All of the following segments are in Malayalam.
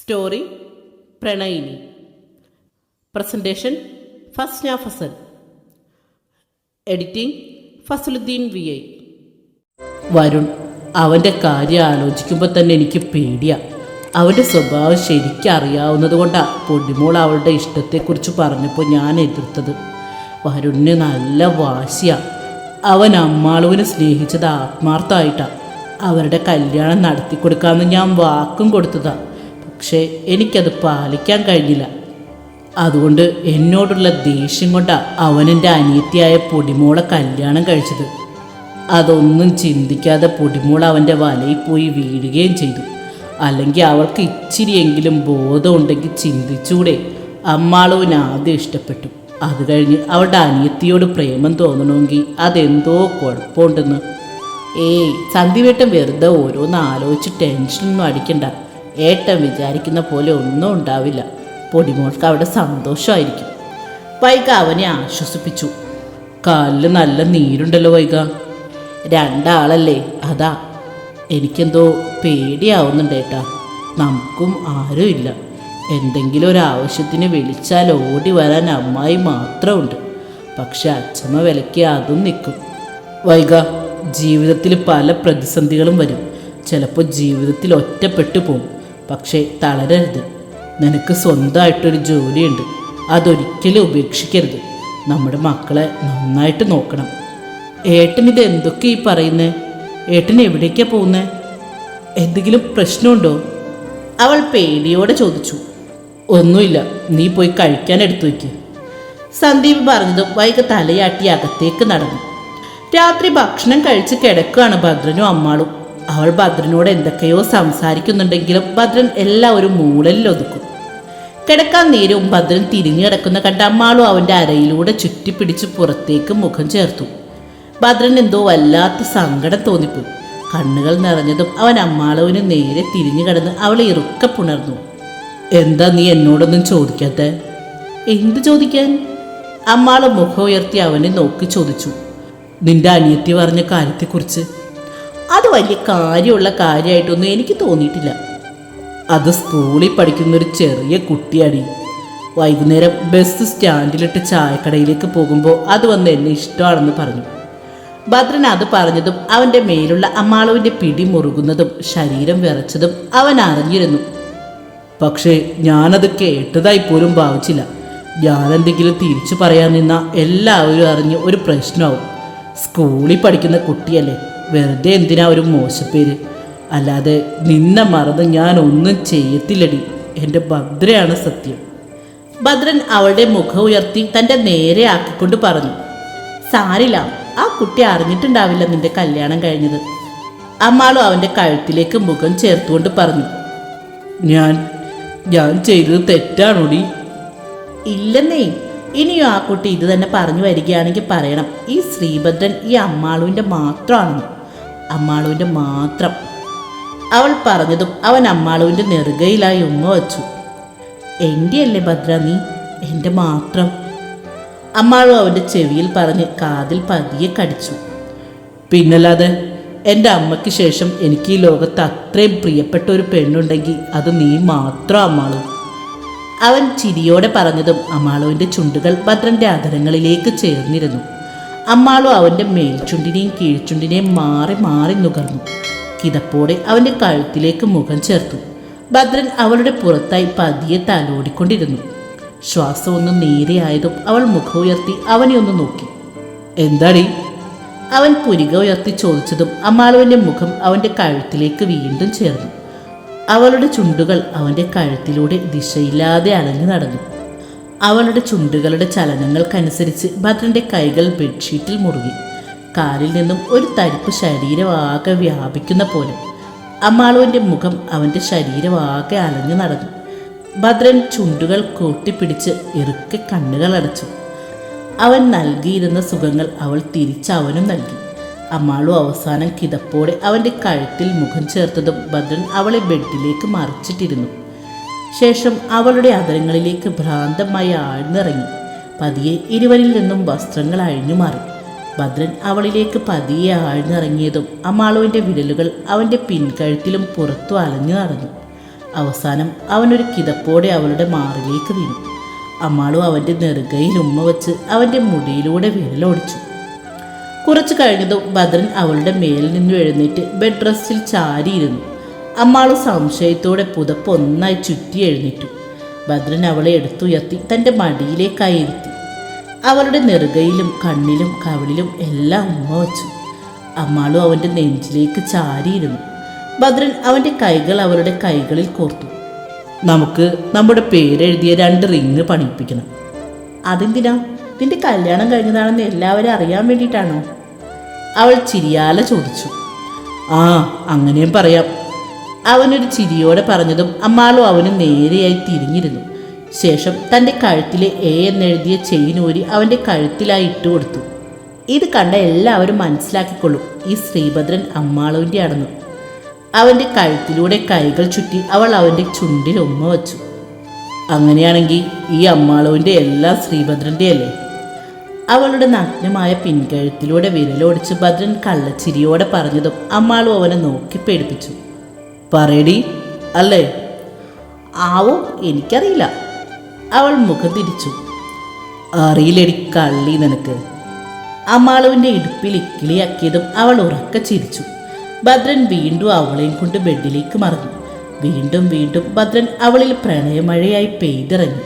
Story പ്രണയിനി. Presentation Fasna Fasal editing Fasaluddeen V I. Varun അവന്റെ കാര്യം ആലോചിക്കുമ്പോൾ തന്നെ എനിക്ക് പേടിയാ. അവന്റെ സ്വഭാവം ശരിക്കും അറിയാവുന്നത് കൊണ്ടാണ് പൊടിമോൾ അവളുടെ ഇഷ്ടത്തെക്കുറിച്ച് പറഞ്ഞപ്പോൾ ഞാൻ എതിർത്തത്. വരുണിന് നല്ല വാശിയാ. അവൻ അമ്മാളുവിനെ സ്നേഹിച്ചത് ആത്മാർത്ഥമായിട്ടാണ് അവരുടെ കല്യാണം നടത്തി കൊടുക്കാമെന്ന് ഞാൻ വാക്കും കൊടുത്തതാ. പക്ഷേ എനിക്കത് പാലിക്കാൻ കഴിഞ്ഞില്ല. അതുകൊണ്ട് എന്നോടുള്ള ദേഷ്യം കൊണ്ടാണ് അവനെന്റെ അനിയത്തിയായ പൊടിമോളെ കല്യാണം കഴിച്ചത്. അതൊന്നും ചിന്തിക്കാതെ പൊടിമോൾ അവന്റെ വലയിൽ പോയി വീഴുകയും ചെയ്തു. അല്ലെങ്കിൽ അവൾക്ക് ഇച്ചിരിയെങ്കിലും ബോധമുണ്ടെങ്കിൽ ചിന്തിച്ചൂടെ. അമ്മാളവന് ആദ്യം ഇഷ്ടപ്പെട്ടു. അത് കഴിഞ്ഞ് അവളുടെ അനിയത്തിയോട് പ്രേമം തോന്നണമെങ്കിൽ അതെന്തോ കുഴപ്പമുണ്ടെന്ന്. ഏയ് സന്ധിവേട്ടം വെറുതെ ഓരോന്ന് ആലോചിച്ച് ടെൻഷനൊന്നും അടിക്കണ്ട. ഏട്ടൻ വിചാരിക്കുന്ന പോലെ ഒന്നും ഉണ്ടാവില്ല. പൊടിമോൾക്ക് അവിടെ സന്തോഷമായിരിക്കും. വൈക അവനെ ആശ്വസിപ്പിച്ചു. കാലിൽ നല്ല നീരുണ്ടല്ലോ വൈക രണ്ടാളല്ലേ? അതാ. എനിക്കെന്തോ പേടിയാവുന്നുണ്ട് ഏട്ടാ. നമുക്കും ഇല്ല. എന്തെങ്കിലും ഒരു ആവശ്യത്തിന് വിളിച്ചാൽ ഓടി വരാൻ അമ്മായി മാത്രമുണ്ട്. പക്ഷെ അച്ഛമ്മ വിലയ്ക്ക് അതും നിൽക്കും. വൈക ജീവിതത്തിൽ പല പ്രതിസന്ധികളും വരും. ചിലപ്പോൾ ജീവിതത്തിൽ ഒറ്റപ്പെട്ടു പോകും പക്ഷേ തളരരുത്. നിനക്ക് സ്വന്തമായിട്ടൊരു ജോലിയുണ്ട്. അതൊരിക്കലും ഉപേക്ഷിക്കരുത്. നമ്മുടെ മക്കളെ നന്നായിട്ട് നോക്കണം. ഏട്ടൻ ഇത് എന്തൊക്കെ ഈ പറയുന്നേ? ഏട്ടൻ എവിടേക്കാ പോകുന്നേ? എന്തെങ്കിലും പ്രശ്നമുണ്ടോ? അവൾ പേടിയോടെ ചോദിച്ചു. ഒന്നുമില്ല നീ പോയി കഴിക്കാൻ എടുത്തു വയ്ക്ക്. സന്ദീപ് പറഞ്ഞതും വൈകി തലയാട്ടി അകത്തേക്ക് നടന്നു. രാത്രി ഭക്ഷണം കഴിച്ച് കിടക്കുകയാണ് ഭദ്രനും അമ്മാളും. അവൾ ഭദ്രനോട് എന്തൊക്കെയോ സംസാരിക്കുന്നുണ്ടെങ്കിലും ഭദ്രൻ എല്ലാം ഒരു മൂളലിൽ ഒതുക്കും. കിടക്കാൻ നേരവും ഭദ്രൻ തിരിഞ്ഞു കിടക്കുന്ന കണ്ട അവന്റെ അരയിലൂടെ ചുറ്റിപ്പിടിച്ച് പുറത്തേക്ക് മുഖം ചേർത്തു. ഭദ്രൻ എന്തോ വല്ലാത്ത സങ്കടം തോന്നിപ്പോയി. കണ്ണുകൾ നിറഞ്ഞതും അവൻ അമ്മാളവന് നേരെ തിരിഞ്ഞു കിടന്ന് അവളെ ഇറുക്ക പുണർന്നു. എന്താ നീ എന്നോടൊന്നും ചോദിക്കാത്ത? എന്ത് ചോദിക്കാൻ? അമ്മാൾ മുഖം ഉയർത്തി അവനെ നോക്കി ചോദിച്ചു. നിന്റെ അനിയത്തി പറഞ്ഞ കാര്യത്തെക്കുറിച്ച് അത് വലിയ കാര്യമുള്ള കാര്യമായിട്ടൊന്നും എനിക്ക് തോന്നിയിട്ടില്ല. അത് സ്കൂളിൽ പഠിക്കുന്ന ഒരു ചെറിയ കുട്ടിയാടി. വൈകുന്നേരം ബസ് സ്റ്റാൻഡിലിട്ട് ചായക്കടയിലേക്ക് പോകുമ്പോൾ അത് വന്ന് എന്നെ ഇഷ്ടമാണെന്ന് പറഞ്ഞു. ഭദ്രൻ അത് പറഞ്ഞതും അവന്റെ മേലുള്ള അമ്മാളുവിന്റെ പിടി മുറുകുന്നതും ശരീരം വിറച്ചതും അവൻ അറിഞ്ഞിരുന്നു. പക്ഷേ ഞാനത് കേട്ടതായി പോലും ഭാവിച്ചില്ല. ഞാനെന്തെങ്കിലും തിരിച്ചു പറയാൻ നിന്ന എല്ലാവരും അറിഞ്ഞ് ഒരു പ്രശ്നമാവും. സ്കൂളിൽ പഠിക്കുന്ന കുട്ടിയല്ലേ. വെറുതെ എന്തിനാ ഒരു മോശപ്പേര്? അല്ലാതെ നിന്നെ മറന്ന് ഞാൻ ഒന്നും ചെയ്യത്തില്ലടി. എന്റെ ഭദ്രയാണ് സത്യം. ഭദ്രൻ അവളുടെ മുഖം ഉയർത്തി തന്റെ നേരെ ആക്കിക്കൊണ്ട് പറഞ്ഞു സാരില്ല ആ കുട്ടി അറിഞ്ഞിട്ടുണ്ടാവില്ല നിന്റെ കല്യാണം കഴിഞ്ഞത്. അമ്മാളും അവന്റെ കഴുത്തിലേക്ക് മുഖം ചേർത്തുകൊണ്ട് പറഞ്ഞു ഞാൻ ഞാൻ ചെയ്തത് തെറ്റാണോടി? ഇല്ലെന്നേ ഇനിയും ആ കുട്ടി ഇത് തന്നെ പറഞ്ഞു വരികയാണെങ്കിൽ പറയണം. ഈ ശ്രീഭദ്രൻ ഈ അമ്മാളുവിന്റെ മാത്രമാണെന്ന് അമ്മാളുവിന്റെ മാത്രം. അവൾ പറഞ്ഞതും അവൻ അമ്മാളുവിന്റെ നെറുകയിലായി ഉമ്മ വച്ചു. എന്റെ അല്ലേ ഭദ്ര നീ? എന്റെ മാത്രം. അമ്മാളു അവന്റെ ചെവിയിൽ പറഞ്ഞ് കാതിൽ പതിയെ കടിച്ചു. പിന്നല്ലാതെ എന്റെ അമ്മയ്ക്ക് ശേഷം എനിക്ക് ഈ ലോകത്ത് അത്രയും പ്രിയപ്പെട്ട ഒരു പെണ്ണുണ്ടെങ്കിൽ അത് നീ മാത്രം അമ്മാളു. അവൻ ചിരിയോടെ പറഞ്ഞതും അമ്മാളുവിന്റെ ചുണ്ടുകൾ ഭദ്രന്റെ അധരങ്ങളിലേക്ക് ചേർന്നിരുന്നു. അമ്മാളു അവന്റെ മേൽച്ചുണ്ടിനെയും കീഴ്ച്ചുണ്ടിനെയും മാറി മാറി നുകർന്നു. കിതപ്പോടെ അവന്റെ കഴുത്തിലേക്ക് മുഖം ചേർത്തു. ഭദ്രൻ അവളുടെ പുറത്തായി പതിയെ തലോടിക്കൊണ്ടിരുന്നു. ശ്വാസം ഒന്ന് നേരെയായതും അവൾ മുഖം ഉയർത്തി അവനെ ഒന്ന് നോക്കി. എന്താടി? അവൻ പുരിക ഉയർത്തി ചോദിച്ചതും അമ്മാളുവിന്റെ മുഖം അവന്റെ കഴുത്തിലേക്ക് വീണ്ടും ചേർന്നു. അവളുടെ ചുണ്ടുകൾ അവന്റെ കഴുത്തിലൂടെ ദിശയില്ലാതെ അലഞ്ഞു നടന്നു. അവളുടെ ചുണ്ടുകളുടെ ചലനങ്ങൾക്കനുസരിച്ച് ഭദ്രന്റെ കൈകൾ ബെഡ്ഷീറ്റിൽ മുറുകി. കാലിൽ നിന്നും ഒരു തരിപ്പ് ശരീരമാകെ വ്യാപിക്കുന്ന പോലെ. അമ്മാളുവിന്റെ മുഖം അവന്റെ ശരീരമാകെ അലഞ്ഞു നടന്നു. ഭദ്രൻ ചുണ്ടുകൾ കൂട്ടിപ്പിടിച്ച് ഇറുക്കെ കണ്ണുകൾ അടച്ചു. അവൻ നൽകിയിരുന്ന സുഖങ്ങൾ അവൾ തിരിച്ച് അവനും നൽകി. അമ്മാളു അവസാനം കിതപ്പോടെ അവന്റെ കഴുത്തിൽ മുഖം ചേർത്തതും ഭദ്രൻ അവളെ ബെഡിലേക്ക് മറിച്ചിട്ടിരുന്നു. ശേഷം അവളുടെ അതരങ്ങളിലേക്ക് ഭ്രാന്തമായി ആഴ്ന്നിറങ്ങി. പതിയെ ഇരുവരിൽ നിന്നും വസ്ത്രങ്ങൾ അഴിഞ്ഞു മാറി. ഭദ്രൻ അവളിലേക്ക് പതിയെ ആഴ്ന്നിറങ്ങിയതും അമ്മാളുവിന്റെ വിരലുകൾ അവന്റെ പിൻകഴുത്തിലും പുറത്തു അലഞ്ഞു നടന്നു. അവസാനം അവനൊരു കിതപ്പോടെ അവളുടെ മാറിലേക്ക് വീണു. അമ്മാളു അവന്റെ നെറുകയിൽ ഉമ്മ വച്ച് അവന്റെ മുടിയിലൂടെ വിരലോടിച്ചു. കുറച്ചു കഴിഞ്ഞതും ഭദ്രൻ അവളുടെ മേലിൽ നിന്നും എഴുന്നേറ്റ് ബെഡ് ഡ്രസ്സിൽ ചാരിയിരുന്നു. അമ്മാൾ സംശയത്തോടെ പുതപ്പ് ഒന്നായി ചുറ്റി എഴുന്നേറ്റു. ഭദ്രൻ അവളെ എടുത്തുയർത്തി തന്റെ മടിയിലേക്കായി ഇരുത്തി. അവളുടെ നെറുകയിലും കണ്ണിലും കവിളിലും എല്ലാം ഉമ്മ വച്ചു. അമ്മാളും അവന്റെ നെഞ്ചിലേക്ക് ചാരിയിരുന്നു. ഭദ്രൻ അവന്റെ കൈകൾ അവളുടെ കൈകളിൽ കോർത്തു. നമുക്ക് നമ്മുടെ പേരെഴുതിയ രണ്ട് റിങ് പണിയിപ്പിക്കണം. അതെന്തിനാ? നിന്റെ കല്യാണം കഴിഞ്ഞതാണെന്ന് എല്ലാവരും അറിയാൻ വേണ്ടിയിട്ടാണോ? അവൾ ചിരിയാല ചോദിച്ചു. ആ അങ്ങനെയും പറയാം. അവനൊരു ചിരിയോടെ പറഞ്ഞതും അമ്മാളു അവന് നേരെയായി തിരിഞ്ഞിരുന്നു. ശേഷം തന്റെ കഴുത്തിലെ എ എന്നെഴുതിയ ചെയിനൂരി അവന്റെ കഴുത്തിലായി ഇട്ടുകൊടുത്തു ഇത് കണ്ട എല്ലാവരും മനസ്സിലാക്കിക്കൊള്ളും ഈ ശ്രീഭദ്രൻ അമ്മാളുവിന്റെ ആണെന്ന്. അവന്റെ കഴുത്തിലൂടെ കൈകൾ ചുറ്റി അവൾ അവന്റെ ചുണ്ടിൽ ഉമ്മ വച്ചു. അങ്ങനെയാണെങ്കിൽ ഈ അമ്മാളുവിന്റെ എല്ലാം ശ്രീഭദ്രന്റെ അല്ലേ? അവളുടെ നഗ്നമായ പിൻകഴുത്തിലൂടെ വിരലോടിച്ച് ഭദ്രൻ കള്ളച്ചിരിയോടെ പറഞ്ഞതും അമ്മാളും അവനെ നോക്കി പേടിപ്പിച്ചു. പറയടി അല്ലേ? ആവോ എനിക്കറിയില്ല. അവൾ മുഖം തിരിച്ചു. അറിയില്ലടി കള്ളി നിനക്ക്. അമ്മാളുവിന്റെ ഇടുപ്പിൽ ഇക്കിളിയാക്കിയതും അവൾ ഉറക്ക ചിരിച്ചു. ഭദ്രൻ വീണ്ടും അവളെയും കൊണ്ട് ബെഡിലേക്ക് മറഞ്ഞു വീണ്ടും വീണ്ടും ഭദ്രൻ അവളിൽ പ്രണയമഴയായി പെയ്തിറങ്ങി.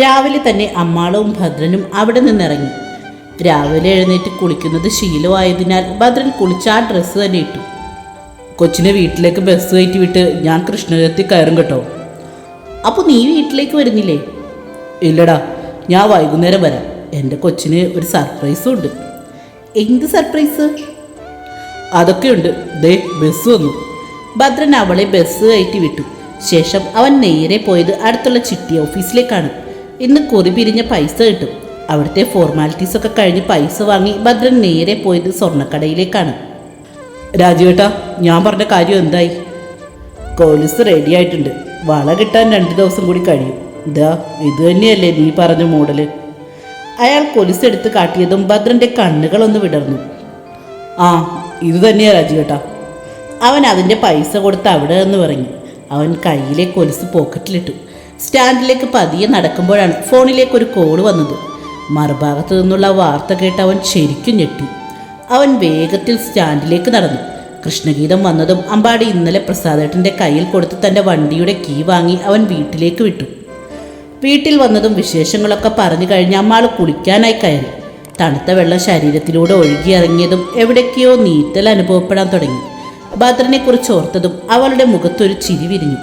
രാവിലെ തന്നെ അമ്മാളവും ഭദ്രനും അവിടെ നിന്നിറങ്ങി. രാവിലെ എഴുന്നേറ്റ് കുളിക്കുന്നത് ശീലമായതിനാൽ ഭദ്രൻ കുളിച്ച ആ ഡ്രസ്സ് തന്നെ ഇട്ടു. കൊച്ചിനെ വീട്ടിലേക്ക് ബസ് കയറ്റി വിട്ട് ഞാൻ കൃഷ്ണകത്തി കയറും കേട്ടോ. അപ്പോൾ നീ വീട്ടിലേക്ക് വരുന്നില്ലേ? ഇല്ലടാ ഞാൻ വൈകുന്നേരം വരാം. എന്റെ കൊച്ചിന് ഒരു സർപ്രൈസും ഉണ്ട്. എന്ത് സർപ്രൈസ് അതൊക്കെയുണ്ട് ദേ ബസ് വന്നു. ഭദ്രൻ അവളെ ബസ് കയറ്റി വിട്ടു. ശേഷം അവൻ നേരെ പോയത് അടുത്തുള്ള ചിട്ടി ഓഫീസിലേക്കാണ് ഇന്ന് കുറി പിരിഞ്ഞ പൈസ കിട്ടും. അവിടുത്തെ ഫോർമാലിറ്റീസൊക്കെ കഴിഞ്ഞ് പൈസ വാങ്ങി ഭദ്രൻ നേരെ പോയത് സ്വർണക്കടയിലേക്കാണ്. രാജുവേട്ടാ ഞാൻ പറഞ്ഞ കാര്യം എന്തായി? കോലിസ് റെഡി ആയിട്ടുണ്ട്. വള കിട്ടാൻ രണ്ട് ദിവസം കൂടി കഴിയും. ഇതാ ഇത് തന്നെയല്ലേ നീ പറഞ്ഞ മോഡൽ. അയാൾ കൊലിസ് എടുത്ത് കാട്ടിയതും ഭദ്രന്റെ കണ്ണുകളൊന്ന് വിടർന്നു. ആ ഇത് തന്നെയാ രാജുവേട്ടാ. അവൻ അതിന്റെ പൈസ കൊടുത്ത് അവിടെ നിന്ന് ഇറങ്ങി അവൻ കയ്യിലെ കൊലുസ് പോക്കറ്റിലിട്ടു. സ്റ്റാൻഡിലേക്ക് പതിയെ നടക്കുമ്പോഴാണ് ഫോണിലേക്ക് ഒരു കോൾ വന്നത്. മറുഭാഗത്തു നിന്നുള്ള വാർത്ത കേട്ട് അവൻ ശരിക്കും ഞെട്ടി. അവൻ വേഗത്തിൽ സ്റ്റാൻഡിലേക്ക് നടന്നു. കൃഷ്ണഗീതം വന്നതും അമ്പാടി ഇന്നലെ പ്രസാദേട്ടന്റെ കയ്യിൽ കൊടുത്ത് തന്റെ വണ്ടിയുടെ കീ വാങ്ങി അവൻ വീട്ടിലേക്ക് വിട്ടു. വീട്ടിൽ വന്നതും വിശേഷങ്ങളൊക്കെ പറഞ്ഞു കഴിഞ്ഞ് അമ്മാൾ കുളിക്കാനായി കയറി. തണുത്ത വെള്ളം ശരീരത്തിലൂടെ ഒഴുകിയിറങ്ങിയതും എവിടേക്കെയോ നീറ്റൽ അനുഭവപ്പെടാൻ തുടങ്ങി. ഭദ്രനെക്കുറിച്ച് ഓർത്തതും അവളുടെ മുഖത്തൊരു ചിരി വിരിഞ്ഞു.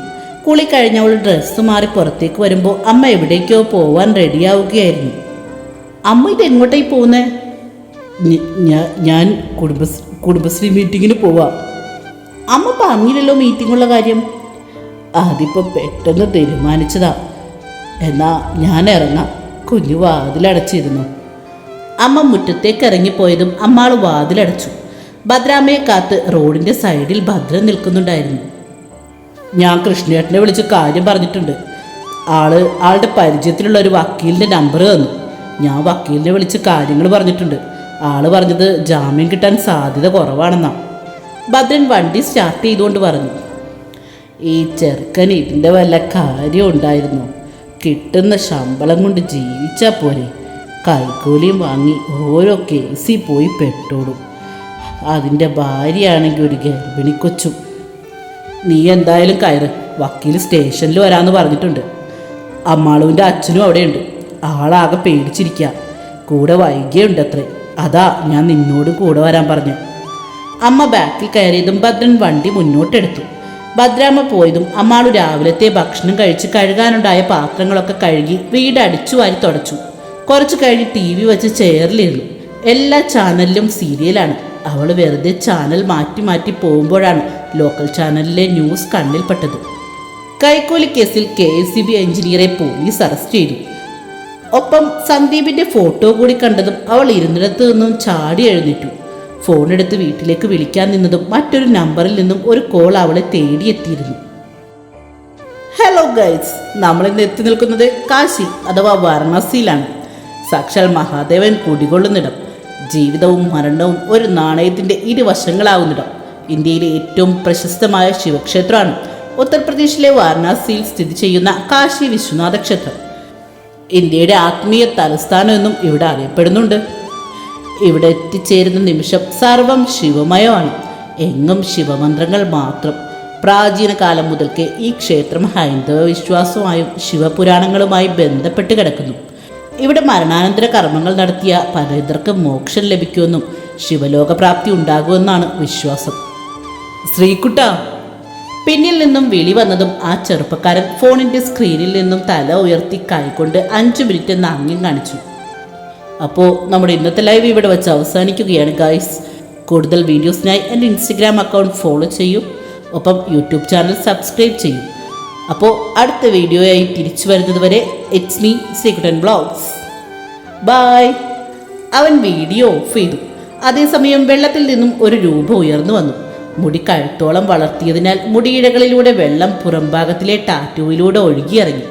കുളി കഴിഞ്ഞവൾ ഡ്രസ്സ് മാറി പുറത്തേക്ക് വരുമ്പോൾ അമ്മ എവിടേക്കോ പോവാൻ റെഡിയാവുകയായിരുന്നു അമ്മ ഇത് എങ്ങോട്ടായി പോകുന്നേ ഞാൻ കുടുംബശ്രീ കുടുംബശ്രീ മീറ്റിങ്ങിന് പോവാം. അമ്മ പറഞ്ഞില്ലല്ലോ മീറ്റിങ്ങുള്ള കാര്യം. അതിപ്പോൾ പെട്ടെന്ന് തീരുമാനിച്ചതാ. എന്നാ ഞാൻ ഇറങ്ങാം. കുഞ്ഞു വാതിലടച്ചിരുന്നു. അമ്മ മുറ്റത്തേക്ക് ഇറങ്ങിപ്പോയതും അമ്മാൾ വാതിലടച്ചു. ഭദ്രാമ്മയെ കാത്ത് റോഡിന്റെ സൈഡിൽ ഭദ്രൻ നിൽക്കുന്നുണ്ടായിരുന്നു. ഞാൻ കൃഷ്ണേട്ടനെ വിളിച്ച് കാര്യം പറഞ്ഞിട്ടുണ്ട്. ആൾ ആളുടെ പരിചയത്തിലുള്ള ഒരു വക്കീലിന്റെ നമ്പർ തന്നു. ഞാൻ വക്കീലിനെ വിളിച്ച് കാര്യങ്ങൾ പറഞ്ഞിട്ടുണ്ട്. ആൾ പറഞ്ഞത് ജാമ്യം കിട്ടാൻ സാധ്യത കുറവാണെന്നാ. ഭദ്രൻ വണ്ടി സ്റ്റാർട്ട് ചെയ്തുകൊണ്ട് പറഞ്ഞു. ഈ ചെറുക്കൻ ഇതിന്റെ വല്ല കാര്യം ഉണ്ടായിരുന്നു. കിട്ടുന്ന ശമ്പളം കൊണ്ട് ജീവിച്ചാൽ പോരെ. കൈക്കൂലിയും വാങ്ങി ഓരോ കേസിൽ പോയി പെട്ടോടും. അതിന്റെ ഭാര്യയാണെങ്കിൽ ഒരു ഗർഭിണി കൊച്ചും നീ എന്തായാലും കയറ്. വക്കീൽ സ്റ്റേഷനിൽ വരാമെന്ന് പറഞ്ഞിട്ടുണ്ട്. അമ്മാളുവിന്റെ അച്ഛനും അവിടെയുണ്ട്. ആളാകെ പേടിച്ചിരിക്കുക കൂടെ വൈകിയുണ്ട് അത്രേ അതാ ഞാൻ നിന്നോട് കൂടെ വരാൻ പറഞ്ഞു. അമ്മ ബാക്കിൽ കയറിയതും ഭദ്രൻ വണ്ടി മുന്നോട്ടെടുത്തു. ഭദ്രാമ്മ പോയതും അമ്മാളു രാവിലത്തെ ഭക്ഷണം കഴിച്ച് കഴുകാനുണ്ടായ പാത്രങ്ങളൊക്കെ കഴുകി വീട് അടിച്ചു വാരി തുടച്ചു. കുറച്ച് കഴിഞ്ഞ് ടി വി വെച്ച് ചെയറിലിരുന്നു. എല്ലാ ചാനലിലും സീരിയലാണ്. അവൾ വെറുതെ ചാനൽ മാറ്റി മാറ്റി പോകുമ്പോഴാണ് ലോക്കൽ ചാനലിലെ ന്യൂസ് കണ്ണിൽപ്പെട്ടത്. കൈക്കൂലി കേസിൽ കെ എസ് സി ബി എഞ്ചിനീയറെ പോലീസ് അറസ്റ്റ് ചെയ്തു. ഒപ്പം സന്ദീപിന്റെ ഫോട്ടോ കൂടി കണ്ടതും അവൾ ഇരുന്നിടത്ത് നിന്നും ചാടി എഴുന്നേറ്റു. ഫോൺ എടുത്ത് വീട്ടിലേക്ക് വിളിക്കാൻ നിന്നതും മറ്റൊരു നമ്പറിൽ നിന്നും ഒരു കോൾ അവളെ തേടിയെത്തിയിരുന്നു. ഹലോ ഗൈസ് നമ്മൾ ഇന്ന് എത്തി നിൽക്കുന്നത് കാശി അഥവാ വാരണാസിയിലാണ്. സാക്ഷാൽ മഹാദേവൻ കുടികൊള്ളുന്നിടം. ജീവിതവും മരണവും ഒരു നാണയത്തിന്റെ ഇരുവശങ്ങളാവുന്നിടം. ഇന്ത്യയിലെ ഏറ്റവും പ്രശസ്തമായ ശിവക്ഷേത്രമാണ്. ഉത്തർപ്രദേശിലെ വാരണാസിയിൽ സ്ഥിതി ചെയ്യുന്ന കാശി വിശ്വനാഥ ക്ഷേത്രം. ഇന്ത്യയുടെ ആത്മീയ തലസ്ഥാനം എന്നും ഇവിടെ അറിയപ്പെടുന്നുണ്ട്. ഇവിടെ എത്തിച്ചേരുന്ന നിമിഷം സർവം ശിവമയമാണ്. എങ്ങും ശിവമന്ത്രങ്ങൾ മാത്രം. പ്രാചീന കാലം മുതൽക്കേ ഈ ക്ഷേത്രം ഹൈന്ദവ വിശ്വാസവുമായും ശിവപുരാണങ്ങളുമായി ബന്ധപ്പെട്ട് കിടക്കുന്നു. ഇവിടെ മരണാനന്തര കർമ്മങ്ങൾ നടത്തിയ പലതർക്ക് മോക്ഷം ലഭിക്കുമെന്നും ശിവലോകപ്രാപ്തി ഉണ്ടാകുമെന്നാണ് വിശ്വാസം. ശ്രീകുട്ട പിന്നിൽ നിന്നും വിളി വന്നതും ആ ചെറുപ്പക്കാരൻ ഫോണിന്റെ സ്ക്രീനിൽ നിന്നും തല ഉയർത്തി കൈകൊണ്ട് അഞ്ചു മിനിറ്റ് നാങ്യം കാണിച്ചു. അപ്പോൾ നമ്മുടെ ഇന്നത്തെ ലൈവ് ഇവിടെ വെച്ച് അവസാനിക്കുകയാണ് ഗൈസ് കൂടുതൽ വീഡിയോസിനായി എന്റെ ഇൻസ്റ്റഗ്രാം അക്കൗണ്ട് ഫോളോ ചെയ്യൂ ഒപ്പം യൂട്യൂബ് ചാനൽ സബ്സ്ക്രൈബ് ചെയ്യൂ. അപ്പോൾ അടുത്ത വീഡിയോയായി തിരിച്ചു വരുന്നത് വരെ ഇറ്റ്സ് മീ സീക്രട്ടൻ ബ്ലോഗ്സ് ബായ് അവൻ വീഡിയോ ഓഫ് ചെയ്തു. അതേസമയം വെള്ളത്തിൽ നിന്നും ഒരു രൂപ ഉയർന്നു വന്നു. മുടി കഴുത്തോളം വളർത്തിയതിനാൽ മുടിയിഴകളിലൂടെ വെള്ളം പുറംഭാഗത്തിലെ ടാറ്റൂവിലൂടെ ഒഴുകിയിറങ്ങി.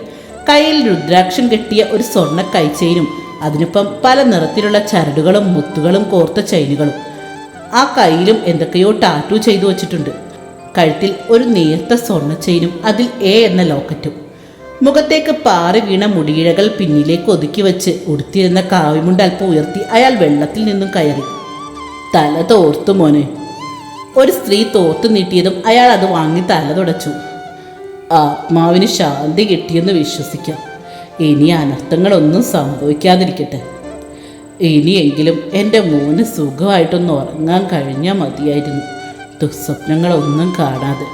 കയ്യിൽ രുദ്രാക്ഷം കെട്ടിയ ഒരു സ്വർണ കൈച്ചെയിനും അതിനൊപ്പം പല നിറത്തിലുള്ള ചരടുകളും മുത്തുകളും കോർത്ത ചെയിനുകളും. ആ കയ്യിലും എന്തൊക്കെയോ ടാറ്റു ചെയ്തു വച്ചിട്ടുണ്ട്. കഴുത്തിൽ ഒരു നേർത്ത സ്വർണ ചെയിനും അതിൽ എ എന്ന ലോക്കറ്റും. മുഖത്തേക്ക് പാറി വീണ മുടിയിഴകൾ പിന്നിലേക്ക് ഒതുക്കി വെച്ച് ഉടുത്തിരുന്ന കാവിമുണ്ട് അല്പം ഉയർത്തി അയാൾ വെള്ളത്തിൽ നിന്നും കയറി. തല തോർത്തു മോനെ. ഒരു സ്ത്രീ തോർത്തു നീട്ടിയതും അയാൾ അത് വാങ്ങി തല തുടച്ചു. ആത്മാവിന് ശാന്തി കിട്ടിയെന്ന് വിശ്വസിക്കാം. ഇനി അനർത്ഥങ്ങളൊന്നും സംഭവിക്കാതിരിക്കട്ടെ. ഇനിയെങ്കിലും എന്റെ മോന് സുഖമായിട്ടൊന്ന് ഉറങ്ങാൻ കഴിഞ്ഞാൽ മതിയായിരുന്നു. ദുസ്വപ്നങ്ങളൊന്നും കാണാതെ.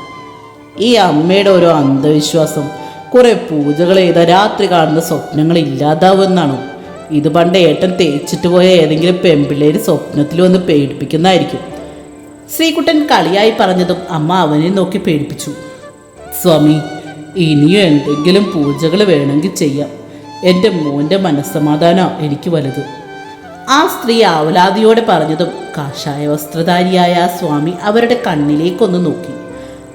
ഈ അമ്മയുടെ ഓരോ അന്ധവിശ്വാസം കുറേ പൂജകൾ ചെയ്ത രാത്രി കാണുന്ന സ്വപ്നങ്ങൾ ഇല്ലാതാവുമെന്നാണോ? ഇത് പണ്ട് ഏട്ടൻ തേച്ചിട്ട് പോയ ഏതെങ്കിലും പെമ്പിള്ളേര് സ്വപ്നത്തിൽ വന്ന് പേടിപ്പിക്കുന്നതായിരിക്കും. ശ്രീകുട്ടൻ കളിയായി പറഞ്ഞതും അമ്മ അവനെ നോക്കി പേടിപ്പിച്ചു. സ്വാമി ഇനിയും എന്തെങ്കിലും പൂജകൾ വേണമെങ്കിൽ ചെയ്യാം. എന്റെ മോന്റെ മനസ്സമാധാനം എനിക്ക് വലുത്. ആ സ്ത്രീ ആവലാതിയോടെ പറഞ്ഞതും കാഷായ വസ്ത്രധാരിയായ ആ സ്വാമി അവരുടെ കണ്ണിലേക്കൊന്ന് നോക്കി.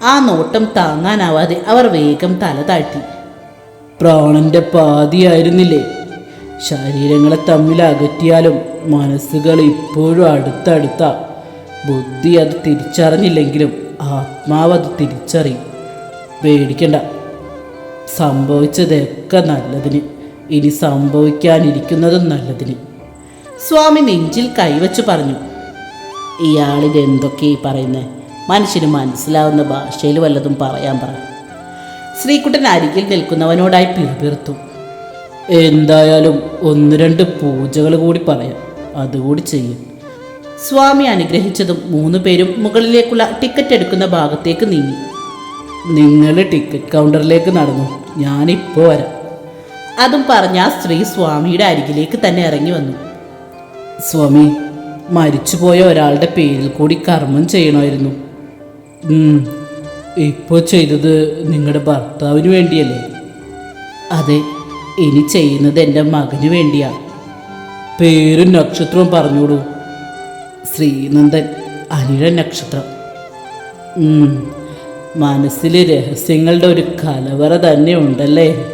ആ നോട്ടം താങ്ങാനാവാതെ അവർ വേഗം തല താഴ്ത്തി. പ്രാണന്റെ പാതിയായിരുന്നില്ലേ. ശരീരങ്ങളെ തമ്മിൽ അകറ്റിയാലും മനസ്സുകൾ ഇപ്പോഴും അടുത്തടുത്ത. ബുദ്ധി അത് തിരിച്ചറിഞ്ഞില്ലെങ്കിലും ആത്മാവ് അത് തിരിച്ചറിയും. പേടിക്കണ്ട. സംഭവിച്ചതൊക്കെ നല്ലതിന്. ഇനി സംഭവിക്കാനിരിക്കുന്നതും നല്ലതിന്. സ്വാമി നെഞ്ചിൽ കൈവച്ചു പറഞ്ഞു. ഇയാളിത് എന്തൊക്കെ ഈ പറയുന്നത് മനുഷ്യന് മനസ്സിലാവുന്ന ഭാഷയിൽ വല്ലതും പറയാൻ പറ. ശ്രീകുട്ടൻ അരികിൽ നിൽക്കുന്നവനോടായി പിറുപിറുത്തു. എന്തായാലും ഒന്ന് രണ്ട് പൂജകൾ കൂടി പറയാം. അതുകൂടി ചെയ്യും. സ്വാമി അനുഗ്രഹിച്ചതും മൂന്ന് പേരും മുകളിലേക്കുള്ള ടിക്കറ്റ് എടുക്കുന്ന ഭാഗത്തേക്ക് നീങ്ങി. നിങ്ങൾ ടിക്കറ്റ് കൗണ്ടറിലേക്ക് നടന്നു. ഞാനിപ്പോൾ വരാം. അതും പറഞ്ഞ ആ സ്ത്രീ സ്വാമിയുടെ അരികിലേക്ക് തന്നെ ഇറങ്ങി വന്നു. സ്വാമി മരിച്ചുപോയ ഒരാളുടെ പേരിൽ കൂടി കർമ്മം ചെയ്യണമായിരുന്നു. ഇപ്പോൾ ചെയ്തത് നിങ്ങളുടെ ഭർത്താവിന് വേണ്ടിയല്ലേ? അതെ ഇനി ചെയ്യുന്നത് എന്റെ മകന് വേണ്ടിയാണ് പേരും നക്ഷത്രവും പറഞ്ഞോളൂ ശ്രീനന്ദൻ അനിഴ നക്ഷത്രം. മനസ്സിലെ രഹസ്യങ്ങളുടെ ഒരു കലവറ തന്നെ ഉണ്ടല്ലേ?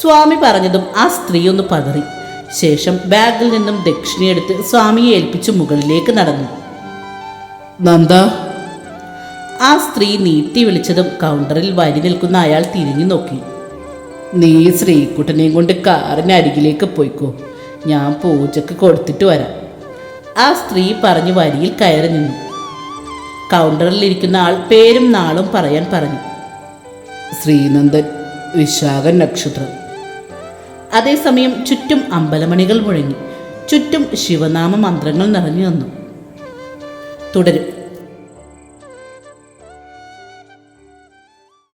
സ്വാമി പറഞ്ഞതും ആ സ്ത്രീ ഒന്ന് പതറി. ശേഷം ബാഗിൽ നിന്നും ദക്ഷിണയെടുത്ത് സ്വാമിയെ ഏൽപ്പിച്ച് മുകളിലേക്ക് നടന്നു. നന്ദ. ആ സ്ത്രീ നീട്ടി വിളിച്ചതും കൗണ്ടറിൽ വരി നിൽക്കുന്ന അയാൾ തിരിഞ്ഞു നോക്കി. നീ ശ്രീകുട്ടനെയും കൊണ്ട് കാറിന് അരികിലേക്ക് പോയിക്കോ. ഞാൻ പൂജക്ക് കൊടുത്തിട്ട് വരാം. ആ സ്ത്രീ പറഞ്ഞു വരിയിൽ കയറി നിന്നു. കൗണ്ടറിൽ ഇരിക്കുന്ന ആൾ പേരും നാളും പറയാൻ പറഞ്ഞു. ശ്രീനന്ദൻ വിശാഖൻ നക്ഷത്രം. അതേസമയം ചുറ്റും അമ്പലമണികൾ മുഴങ്ങി. ചുറ്റും ശിവനാമ മന്ത്രങ്ങൾ നിറഞ്ഞു നിന്നു. തുടരും.